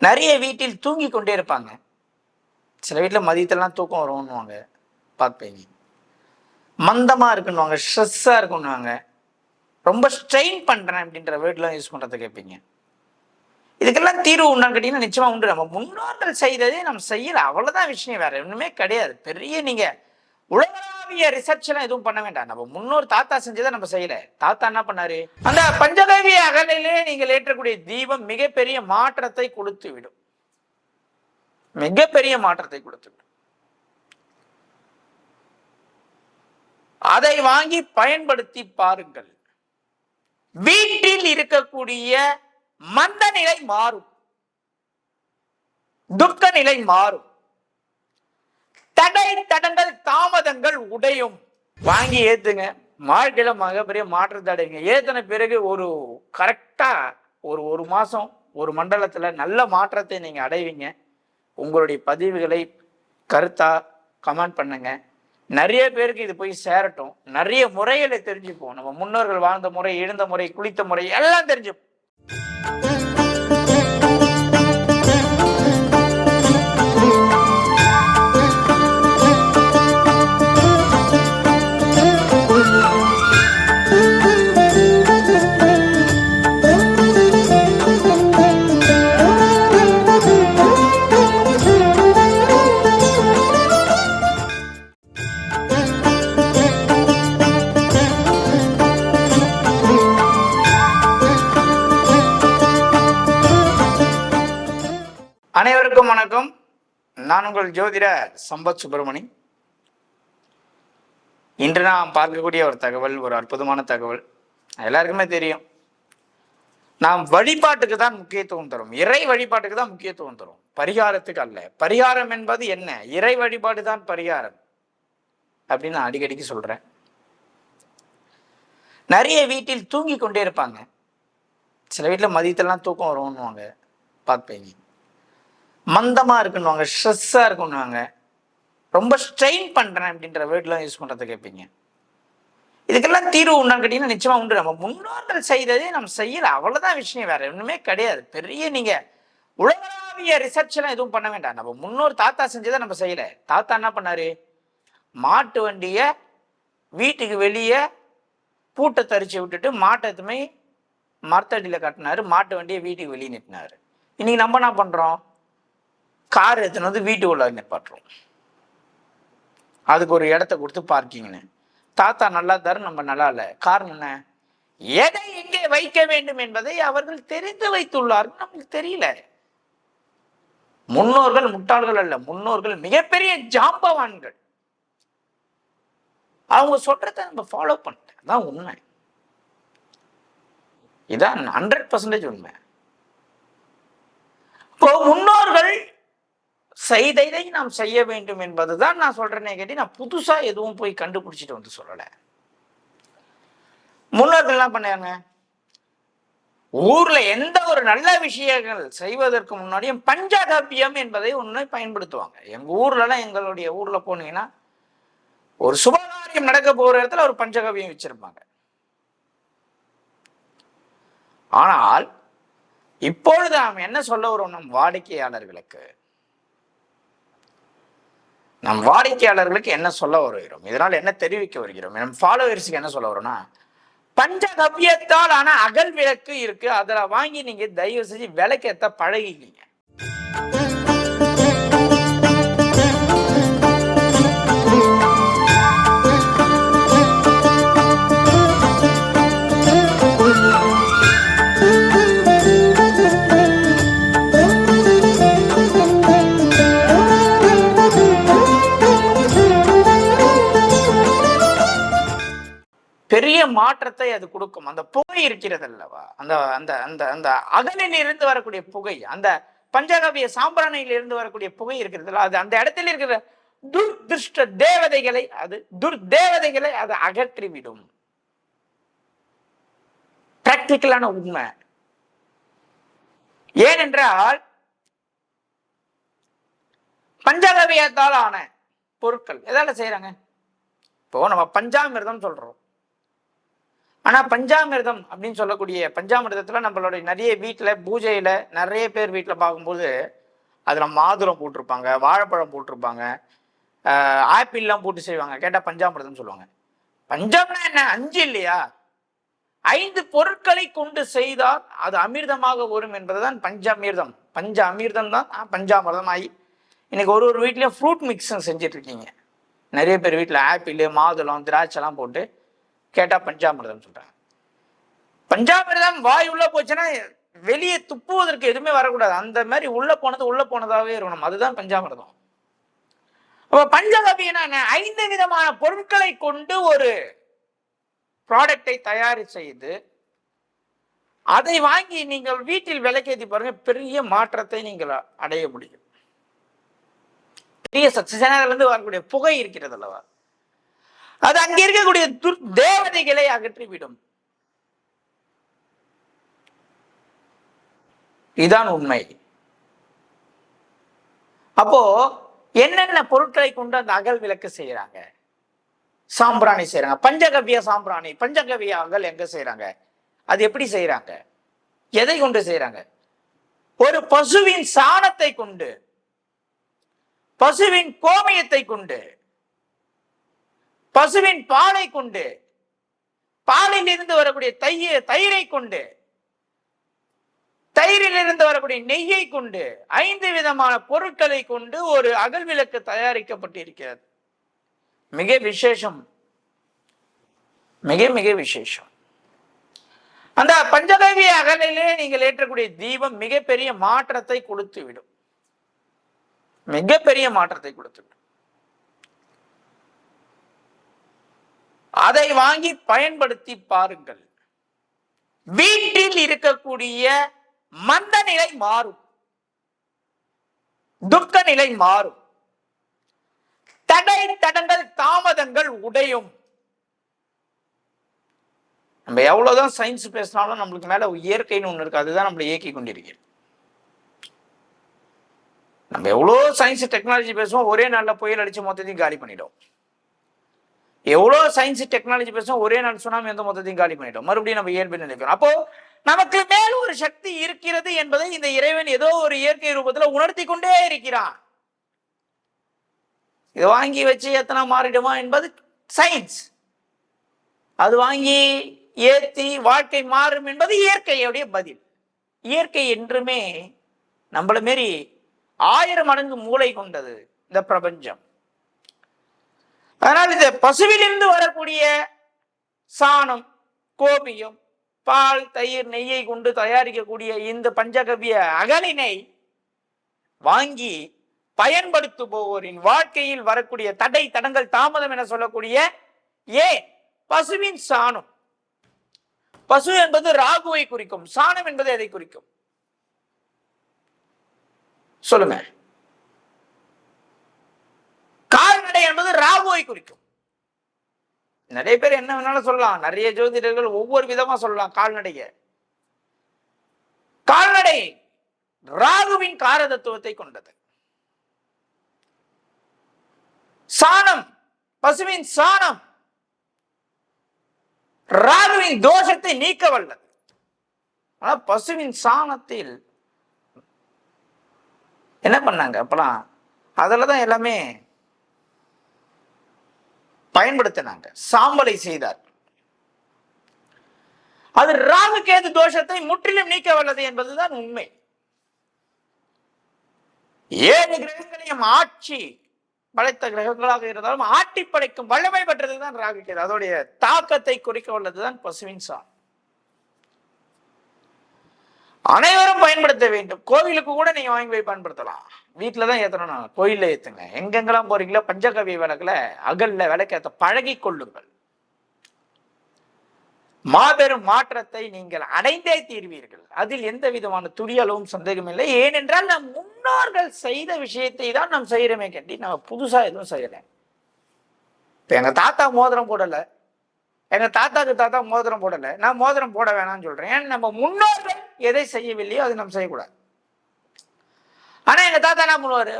நிறைய வீட்டில் தூங்கி கொண்டே இருப்பாங்க. சில வீட்டில் மதியத்திலலாம் தூக்கம் வரும்னுவாங்க பார்ப்பீங்க மந்தமாக இருக்குன்னுவாங்க ஸ்ட்ரெஸ்ஸாக இருக்குன்னுவாங்க. ரொம்ப ஸ்ட்ரெயின் பண்ணுறேன் அப்படின்ற வேர்ட்லாம் யூஸ் பண்ணுறதை கேட்பீங்க. இதுக்கெல்லாம் தீர்வு உண்டான்னு கேட்டிங்கன்னா நிச்சயமாக உண்டு. நம்ம முன்னோர்கள் செய்ததே நம்ம செய்யலை. அவ்வளோதான் விஷயம். வேறு ஒன்றுமே கிடையாது. பெரிய நீங்கள் உலகளாவிய ரிசர்ச் எல்லாம் எதுவும் பண்ண வேண்டாம். நம்ம முன்னோர் தாத்தா செஞ்சதை நம்ம செய்யல. தாத்தா என்ன பண்ணாரு? அந்த பஞ்சகவிய அகலிலே நீங்கள் ஏற்றக்கூடிய தீபம் மிகப்பெரிய மாற்றத்தை கொடுத்து விடும் மிகப்பெரிய மாற்றத்தை கொடுத்து விடும் அதை வாங்கி பயன்படுத்தி பாருங்கள். வீட்டில் இருக்கக்கூடிய மந்த நிலை மாறும். துக்க நிலை மாறும். தடை தடங்கள் தாமதங்கள் உடையும். வாங்கி ஏத்துங்க. வாழ்க்கையில மிகப்பெரிய மாற்றத்தை தடைங்க. ஏத்தின பிறகு ஒரு கரெக்டா ஒரு ஒரு மாசம் ஒரு மண்டலத்துல நல்ல மாற்றத்தை நீங்க அடைவீங்க. உங்களுடைய பதிவுகளை கருத்தா கமெண்ட் பண்ணுங்க. நிறைய பேருக்கு இது போய் சேரட்டும். நிறைய முறைகளை தெரிஞ்சுப்போம் நம்ம முன்னோர்கள் வாழ்ந்த முறை எழுந்த முறை குளித்த முறை எல்லாம் தெரிஞ்சுப்போம். நான் உங்கள் ஜோதிட சம்பத் சுப்பிரமணி. இன்று நாம் பார்க்கக்கூடிய ஒரு தகவல் ஒரு அற்புதமான தகவல். எல்லாருக்குமே தெரியும். நாம் வழிபாட்டுக்கு தான் முக்கியத்துவம் தரும். இறை வழிபாட்டுக்கு தான் முக்கியத்துவம் தரும். பரிகாரத்துக்கு அல்ல. பரிகாரம் என்பது என்ன? இறை வழிபாடு தான் பரிகாரம். அப்படின்னு நான் அடிக்கடிக்கு சொல்றேன். நிறைய வீட்டில் தூங்கி கொண்டே இருப்பாங்க. சில வீட்டில் மதியத்தெல்லாம் தூக்கம் வரும்னுவாங்க. பார்ப்பீங்க மந்தமாக இருக்குன்னுவாங்க ஸ்ட்ரெஸ்ஸாக இருக்குன்னுவாங்க. ரொம்ப ஸ்ட்ரெயின் பண்ணுறேன் அப்படின்ற வேர்ட்லாம் யூஸ் பண்ணுறதை கேட்பீங்க. இதுக்கெல்லாம் தீர்வு உண்டான்னு கேட்டிங்கன்னா நிச்சயமாக உண்டு. நம்ம முன்னோர்கள் செய்ததே நம்ம செய்யலை. அவ்வளோதான் விஷயம் வேறு ஒன்றுமே கிடையாது. பெரிய நீங்கள் உலகளாவிய ரிசர்ச்லாம் எதுவும் பண்ண வேண்டாம். நம்ம முன்னோர் தாத்தா செஞ்சதை நம்ம செய்யலை. தாத்தா என்ன பண்ணார்? மாட்டு வண்டியை வீட்டுக்கு வெளியே பூட்டை தரிச்சு விட்டுட்டு மாட்டை எதுவுமே மரத்தடியில் கட்டினார். மாட்டு வண்டியை வீட்டுக்கு வெளியே நிட்டினாரு இன்றைக்கி நம்ம என்ன பண்ணுறோம் கார் எடுத்துன்னு வந்து வீட்டுக்குள்ள நிப்பாட்டுறோம். அதுக்கு ஒரு இடத்த கொடுத்து பார்க்கிங்னு தாத்தா நல்லா தர நம்ம நல்லா இல்லை. காரணம் என்ன? எதை எங்கே வைக்க வேண்டும் என்பதை அவர்கள் தெரிந்து வைத்துள்ளார்கள் நமக்கு தெரியல. முன்னோர்கள் முட்டாள்கள் அல்ல. முன்னோர்கள் மிகப்பெரிய ஜாம்பவான்கள். அவங்க சொல்றத நம்ம ஃபாலோ பண்ணிட்டேன் அதான் உண்மை. இதான் ஹண்ட்ரட் பர்சன்டேஜ் உண்மை. இப்போ முன்னோர்கள் செய்ததை நாம் செய்ய வேண்டும் என்பதுதான் நான் சொல்றேனே கேட்டி நான் புதுசா எதுவும் போய் கண்டுபிடிச்சிட்டு வந்து சொல்லலை. முன்னோர்கள் என்ன பண்ணாங்க? ஊர்ல எந்த ஒரு நல்ல விஷயங்கள் செய்வதற்கு முன்னாடியும் பஞ்சகாப்பியம் என்பதை ஒன்று பயன்படுத்துவாங்க. எங்க ஊர்லலாம் எங்களுடைய ஊர்ல போனீங்கன்னா ஒரு சுபகாரியம் நடக்க போற இடத்துல ஒரு பஞ்சகாவியம் வச்சிருப்பாங்க. ஆனால் இப்பொழுது நாம் என்ன சொல்ல வரோம் நம் வாடிக்கையாளர்களுக்கு? நம் வாடிக்கையாளர்களுக்கு என்ன சொல்ல வருகிறோம்? இதனால் என்ன தெரிவிக்க வருகிறோம்? நம் ஃபாலோவர்ஸுக்கு என்ன சொல்ல வரோம்னா பஞ்சகவ்யத்தால் ஆன அகல் விளக்கு இருக்கு. அதுல வாங்கி நீங்க தயவு செஞ்சு விளக்கேற்ற பழகிக்கிங்க பெரிய மாற்றத்தை அது கொடுக்கும். அந்த புகை இருக்கிறது அல்லவா அந்த அந்த அந்த அந்த அகலில் இருந்து வரக்கூடிய புகை அந்த பஞ்சகவிய சாம்பிராணியில் இருந்து வரக்கூடிய புகை இருக்கிறது அது அந்த இடத்துல இருக்கிற துர்திருஷ்ட தேவதைகளை அது துர்தேவதைகளை அது அகற்றிவிடும். பிராக்டிக்கலான உண்மை. ஏனென்றால் பஞ்சகவியத்தால் ஆன பொருட்கள் எதால செய்யறாங்க இப்போ நம்ம பஞ்சாமிர்தம் சொல்றோம். ஆனா பஞ்சாமிர்தம் அப்படின்னு சொல்லக்கூடிய பஞ்சாமிர்தத்தில் நம்மளுடைய நிறைய வீட்டுல பூஜையில நிறைய பேர் வீட்டுல பார்க்கும்போது அதுல மாதுளம் போட்டிருப்பாங்க வாழைப்பழம் போட்டிருப்பாங்க ஆப்பிள்லாம் போட்டு செய்வாங்க. கேட்டா பஞ்சாமிர்தம் சொல்லுவாங்க. பஞ்சம்னா என்ன? அஞ்சு இல்லையா? ஐந்து பொருட்களை கொண்டு செய்தால் அது அமிர்தமாக வரும் என்பதுதான் பஞ்சாமிர்தம். பஞ்ச அமிர்தம் தான் பஞ்சாமிர்தம் ஆகி இன்னைக்கு ஒரு ஒரு வீட்லயும் ஃப்ரூட் மிக்ஸும் செஞ்சுட்டு இருக்கீங்க. நிறைய பேர் வீட்டில் ஆப்பிள் மாதுளம் திராட்சைலாம் போட்டு கேட்டா பஞ்சாமிரதம் சொல்றாங்க. பஞ்சாமிர்தம் வாய் உள்ள போச்சுன்னா வெளியே துப்புவதற்கு எதுவுமே வரக்கூடாது. அந்த மாதிரி உள்ள போனது உள்ள போனதாகவே இருக்கணும். அதுதான் பஞ்சாமிர்தம். அப்ப பஞ்சகவியனா என்ன? ஐந்து விதமான பொருட்களை கொண்டு ஒரு ப்ராடக்டை தயார் செய்து அதை வாங்கி நீங்கள் வீட்டில் விலைக்கேற்றி பாருங்க பெரிய மாற்றத்தை நீங்கள் அடைய முடியும். பெரிய சக்சஸ்ல வரக்கூடிய புகை இருக்கிறது அல்லவா? அது அங்க இருக்கக்கூடிய தேவதைகளை அகற்றிவிடும். இதுதான் உண்மை. அப்போ என்னென்ன பொருட்களை கொண்டு அந்த அகல் விளக்கு செய்யறாங்க சாம்பிராணி செய்யறாங்க பஞ்சகவ்ய சாம்பிராணி பஞ்சகவிய அகல் எங்க செய்யறாங்க அது எப்படி செய்யறாங்க எதை கொண்டு செய்யறாங்க ஒரு பசுவின் சாணத்தை கொண்டு பசுவின் கோமயத்தை கொண்டு பசுவின் பாலை கொண்டு பாலில் இருந்து வரக்கூடிய தைய தயிரை கொண்டு தயிரில் இருந்து வரக்கூடிய நெய்யை கொண்டு ஐந்து விதமான பொருட்களை கொண்டு ஒரு அகல் விளக்கு தயாரிக்கப்பட்டிருக்கிறது. மிக விசேஷம். மிக மிக விசேஷம். அந்த பஞ்சகவிய அகலிலே நீங்கள் ஏற்றக்கூடிய தீபம் மிகப்பெரிய மாற்றத்தை கொடுத்து விடும் மிகப்பெரிய மாற்றத்தை கொடுத்து விடும் அதை வாங்கி பயன்படுத்தி பாருங்கள். வீட்டில் இருக்கக்கூடிய மந்த நிலை மாறும். துக்க நிலை மாறும். தடை தடங்கள் தாமதங்கள் உடையும். நம்ம எவ்வளவுதான் சயின்ஸ் பேசினாலும் நம்மளுக்கு மேல இயற்கைன்னு ஒண்ணு இருக்கு. அதுதான் நம்மளை இயக்கி கொண்டிருக்கிறது. நம்ம எவ்வளோ சயின்ஸ் டெக்னாலஜி பேசுவோம். ஒரே நாளில் புயல் அடிச்சு மொத்தத்தையும் காலி பண்ணிடும் எவ்வளோ சயின்ஸ் டெக்னாலஜி பேசுவோம் ஒரே நாள் சுனாமி வந்து மொத்தத்தையும் காலி பண்ணிடும். மறுபடியும் நம்ம இயல்பு நினைக்கிறோம் அப்போ நமக்கு மேல் ஒரு சக்தி இருக்கிறது என்பதை இந்த இறைவன் ஏதோ ஒரு இயற்கை ரூபத்தில் உணர்த்தி கொண்டே இருக்கிறான். இதை வாங்கி வச்சு எத்தனை மாறிடுமா என்பது சயின்ஸ் அது வாங்கி ஏற்றி வாழ்க்கை மாறும் என்பது இயற்கையுடைய பதில். இயற்கை என்றுமே நம்மள மாரி ஆயிரம் மடங்கு மூளை கொண்டது இந்த பிரபஞ்சம். அதனால் இந்த பசுவிலிருந்து வரக்கூடிய சாணம் கோபியம் பால் தயிர் நெய்யை கொண்டு தயாரிக்கக்கூடிய இந்த பஞ்சகவ்ய அகலினை வாங்கி பயன்படுத்துபவரின் வாழ்க்கையில் வரக்கூடிய தடை தடங்கள் தாமதம் என சொல்லக்கூடிய ஏன் பசுவின் சாணம். பசு என்பது ராகுவை குறிக்கும் சாணம் என்பது எதை குறிக்கும்? சொல்லுங்க கால்நடை என்பது ராகுவை குறிக்கும். நிறைய பேர் என்ன வேணாலும் சொல்லலாம். நிறைய ஜோதிடர்கள் ஒவ்வொரு விதமா சொல்லலாம். கால்நடைய. கால்நடை ராகுவின் காரதத்துவத்தை கொண்டது. சாணம் பசுவின் சாணம் ராகுவின் தோஷத்தை நீக்க வல்லது. ஆனா பசுவின் சாணத்தில் என்ன பண்ணாங்க அப்பலாம் அதில் தான் எல்லாமே பயன்படுத்தினாங்க. சாம்பலை செய்தார். அது ராகு கேது தோஷத்தை முற்றிலும் நீக்க வல்லது என்பதுதான் உண்மை. ஏழு கிரகங்களையும் ஆட்சி படைத்த கிரகங்களாக இருந்தாலும் ஆட்டி படைக்கும் வல்லமை பெற்றதுதான் ராகு கேது அதோடைய தாக்கத்தை குறிக்க வல்லதுதான் பசுவின் சார் அனைவரும் பயன்படுத்த வேண்டும். கோவிலுக்கு கூட நீங்க வாங்கி போய் பயன்படுத்தலாம். வீட்டில் தான் ஏற்றுனோம் நான் கோயிலில் ஏற்றுங்க எங்கெங்கெல்லாம் போகிறீங்களோ பஞ்சகவிய விளக்கில் அகல்ல விளக்கேற்ற பழகி கொள்ளுங்கள். மாபெரும் மாற்றத்தை நீங்கள் அடைந்தே தீர்வீர்கள். அதில் எந்த விதமான துடியளவும் சந்தேகம் இல்லை. ஏனென்றால் நம் முன்னோர்கள் செய்த விஷயத்தை தான் நாம் செய்கிறோமே கண்டி நம்ம புதுசாக எதுவும் செய்யலை. இப்போ எங்கள் தாத்தா மோதிரம் போடலை. எங்கள் தாத்தாக்கு தாத்தா மோதிரம் போடலை. நான் மோதிரம் போட வேணாம்னு சொல்கிறேன் ஏன்னா நம்ம முன்னோர்கள் எதை செய்யவில்லையோ அது நம்ம செய்யக்கூடாது. ஆனா எங்க தாத்தா என்ன பண்ணுவாரு?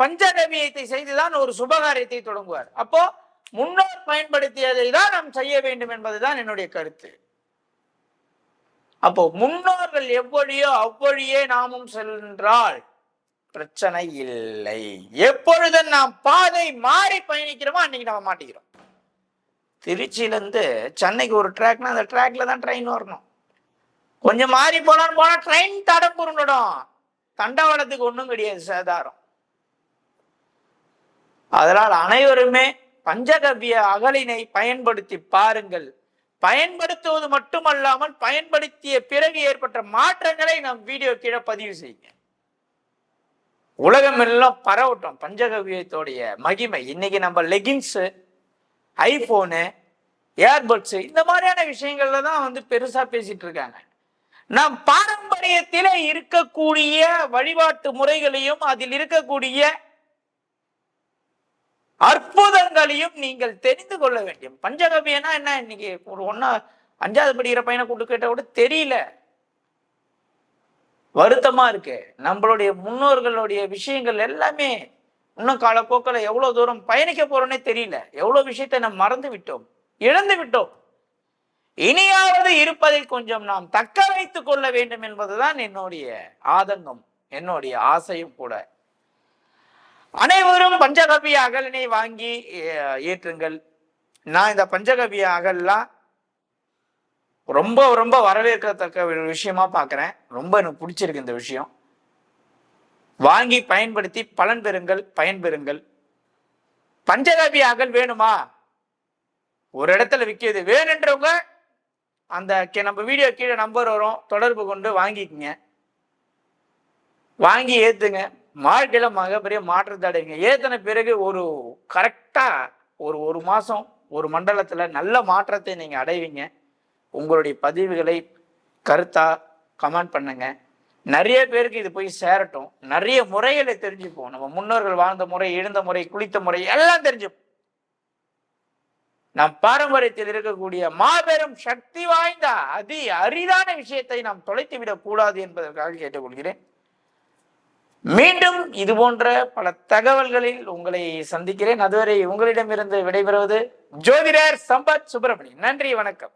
பஞ்சகவியத்தை செய்துதான் ஒரு சுபகாரியத்தை தொடங்குவார். அப்போ முன்னோர் பயன்படுத்தியதை தான் நாம் செய்ய வேண்டும் என்பதுதான் என்னுடைய கருத்து. அப்போ முன்னோர்கள் எவ்வழியோ அவ்வழியே நாமும் சென்றால் பிரச்சனை இல்லை. எப்பொழுது நாம் பாதை மாறி பயணிக்கிறோமோ அன்னைக்கு நம்ம மாட்டிக்கிறோம். திருச்சியிலேருந்து சென்னைக்கு ஒரு ட்ராக்னா அந்த ட்ராக்ல தான் ட்ரெயின் வரணும். கொஞ்சம் மாறி போனான்னு போனா ட்ரெயின் தடம் புருண்டுடும் தண்டவாளத்துக்கு ஒன்றும் கிடையாது சேதாரம். அதனால் அனைவருமே பஞ்சகவ்ய அகலினை பயன்படுத்தி பாருங்கள். பயன்படுத்துவது மட்டுமல்லாமல் பயன்படுத்திய பிறகு ஏற்பட்ட மாற்றங்களை நம் வீடியோ கீழே பதிவு செய்யுங்க. உலகம் எல்லாம் பரவட்டும் பஞ்சகவ்யத்தோடைய மகிமை. இன்னைக்கு நம்ம லெகின்ஸு ஐபோனு ஏர்பட்ஸு இந்த மாதிரியான விஷயங்கள்ல தான் வந்து பெருசா பேசிட்டு இருக்காங்க. நம் பாரம்பரியத்திலே இருக்கக்கூடிய வழிபாட்டு முறைகளையும் அதில் இருக்கக்கூடிய அற்புதங்களையும் நீங்கள் தெரிந்து கொள்ள வேண்டும். பஞ்சகவியனா என்ன? இன்னைக்கு ஒரு ஒன்னா அஞ்சாவது படிக்கிற பையனை கூட்டு கேட்ட கூட தெரியல. வருத்தமா இருக்கு. நம்மளுடைய முன்னோர்களுடைய விஷயங்கள் எல்லாமே இன்னும் காலப்போக்கில் எவ்வளவு தூரம் பயணிக்க போறோன்னே தெரியல. எவ்வளவு விஷயத்தை நம்ம மறந்து விட்டோம். இழந்து விட்டோம். இனியாவது இருப்பதை கொஞ்சம் நாம் தக்க வைத்துக் கொள்ள வேண்டும் என்பதுதான் என்னுடைய ஆதங்கம் என்னுடைய ஆசையும் கூட. அனைவரும் பஞ்சகவிய அகலினை வாங்கி ஏற்றுங்கள். நான் இந்த பஞ்சகவிய அகல்லாம் ரொம்ப ரொம்ப வரவேற்கத்தக்க ஒரு விஷயமா பார்க்குறேன் ரொம்ப எனக்கு பிடிச்சிருக்கு இந்த விஷயம். வாங்கி பயன்படுத்தி பலன் பெறுங்கள் பயன்பெறுங்கள் பஞ்சகவிய அகல் வேணுமா? ஒரு இடத்துல விற்கிது வேணுன்றவங்க அந்த நம்ம வீடியோ கீழே நம்பர் வரும். தொடர்பு கொண்டு வாங்கிக்கங்க. வாங்கி ஏற்றுங்க வாழ்க்கையில் மிகப்பெரிய மாற்றத்தை அடைங்க. ஏற்றின பிறகு ஒரு கரெக்டாக ஒரு ஒரு மாதம் ஒரு மண்டலத்தில் நல்ல மாற்றத்தை நீங்கள் அடைவீங்க. உங்களுடைய பதிவுகளை கருத்தாக கமெண்ட் பண்ணுங்க. நிறைய பேருக்கு இது போய் சேரட்டும். நிறைய முறைகளை தெரிஞ்சுப்போம். நம்ம முன்னோர்கள் வாழ்ந்த முறை எழுந்த முறை குளித்த முறை எல்லாம் தெரிஞ்சுப்போம். நம் பாரம்பரியத்தில் இருக்கக்கூடிய மாபெரும் சக்தி வாய்ந்த அதி அரிதான விஷயத்தை நாம் தொலைத்து விடக்கூடாது என்பதற்காக கேட்டுக்கொள்கிறேன். மீண்டும் இது போன்ற பல தகவல்களில் உங்களை சந்திக்கிறேன். அதுவரை உங்களிடமிருந்து விடைபெறுவது ஜோதிடர் சம்பத் சுப்பிரமணியன். நன்றி வணக்கம்.